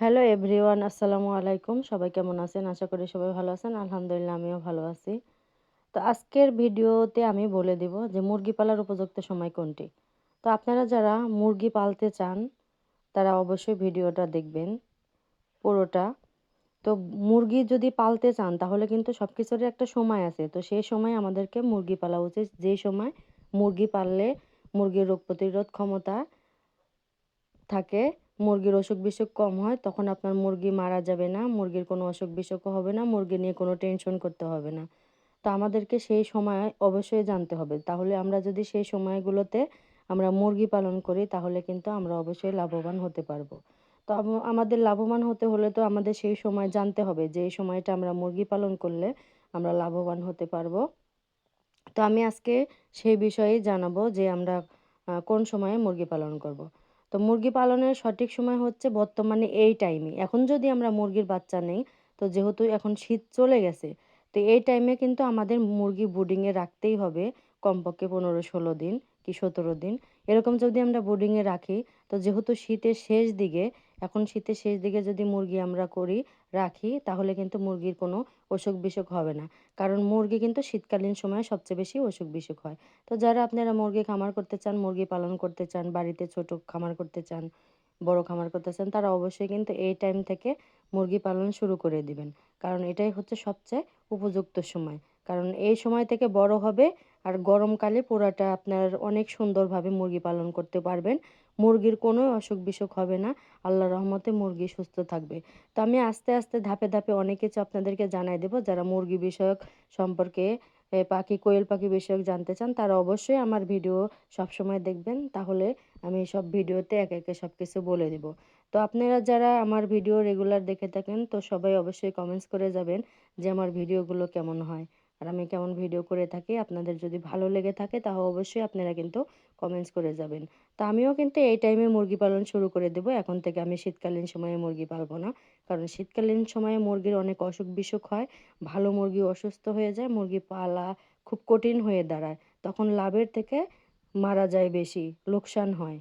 Hello everyone আসসালামু আলাইকুম সবাই কেমন আছেন? আশা করি সবাই ভালো আছেন। আলহামদুলিল্লাহ, আমিও ভালো আছি। তো আজকের ভিডিওতে আমি বলে দিব যে মুরগি পালার উপযুক্ত সময় কোনটি। তো আপনারা যারা মুরগি পালতে চান, তারা অবশ্যই ভিডিওটা দেখবেন পুরোটা। তো মুরগি যদি পালতে চান, তাহলে কিন্তু সব কিছুরই একটা সময় আছে। তো সেই সময় আমাদেরকে মুরগি পালা উচিত। যেই সময় মুরগি পাললে মুরগির রোগ প্রতিরোধ ক্ষমতা থাকে মুরগির অসুখ বিসুখ কম হয়, তখন আপনার মুরগি মারা যাবে না, মুরগির কোনো অসুখ বিসুখও হবে না, মুরগি নিয়ে কোনো টেনশন করতে হবে না। তো আমাদেরকে সেই সময় অবশ্যই জানতে হবে, তাহলে আমরা যদি সেই সময়গুলোতে আমরা মুরগি পালন করি, তাহলে কিন্তু আমরা অবশ্যই লাভবান হতে পারব। তো আমাদের লাভবান হতে হলে তো আমাদের সেই সময় জানতে হবে যে এই সময়টা আমরা মুরগি পালন করলে আমরা লাভবান হতে পারব। তো আমি আজকে সেই বিষয়েই জানাব যে আমরা কোন সময়ে মুরগি পালন করব। তো মুরগি পালনের সঠিক সময় হচ্ছে বর্তমানে এই টাইমে এখন যদি আমরা মুরগির বাচ্চা নেই, তো যেহেতু এখন শীত চলে গেছে, তো এই টাইমে কিন্তু আমাদের মুরগি বোর্ডিংয়ে রাখতেই হবে কমপক্ষে পনেরো ষোলো দিন কি সতেরো দিন। এরকম যদি আমরা বোর্ডিংয়ে রাখি, তো যেহেতু শীতের শেষ দিকে এখন শীতের শেষ দিকে যদি মুরগি আমরা করি, রাখি, তাহলে কিন্তু মুরগির কোনো অসুখ বিসুখ হবে না। কারণ মুরগি কিন্তু শীতকালীন সময়ে সবচেয়ে বেশি অসুখ বিসুখ হয়। তো যারা আপনারা মুরগি খামার করতে চান, মুরগি পালন করতে চান, বাড়িতে ছোট খামার করতে চান, বড় খামার করতে চান, তারা অবশ্যই কিন্তু এই টাইম থেকে মুরগি পালন শুরু করে দিবেন। কারণ এটাই হচ্ছে সবচেয়ে উপযুক্ত সময়। কারণ এই সময় থেকে বড় হবে আর গরমকালে পুরাটা আপনার অনেক সুন্দরভাবে মুরগি পালন করতে পারবেন। মুরগির কোনো অসুখ বিসুখ হবে না। আল্লাহ রহমতে মুরগি সুস্থ থাকবে। তো আমি আস্তে আস্তে ধাপে ধাপে অনেক কিছু আপনাদেরকে জানাই দেবো। যারা মুরগি বিষয়ক সম্পর্কে পাখি, কোয়েল পাখি বিষয়ক জানতে চান, তারা অবশ্যই আমার ভিডিও সবসময় দেখবেন। তাহলে আমি সব ভিডিওতে একে একে সব কিছু বলে দেব। তো আপনারা যারা আমার ভিডিও রেগুলার দেখে থাকেন, তো সবাই অবশ্যই কমেন্টস করে যাবেন যে আমার ভিডিওগুলো কেমন হয়। আর আমি কেমন ভিডিও করে থাকি, আপনাদের যদি ভালো লেগে থাকে, তাহলে অবশ্যই আপনারা কিন্তু কমেন্টস করে যাবেন। তা আমিও কিন্তু এই টাইমে মুরগি পালন শুরু করে দেবো। এখন থেকে আমি শীতকালীন সময়ে মুরগি পালবো না। কারণ শীতকালীন সময়ে মুরগির অনেক অসুখ বিসুখ হয়। ভালো মুরগি অসুস্থ হয়ে যায়, মুরগি পালা খুব কঠিন হয়ে দাঁড়ায়। তখন লাভের থেকে মারা যায় বেশি, লোকসান হয়।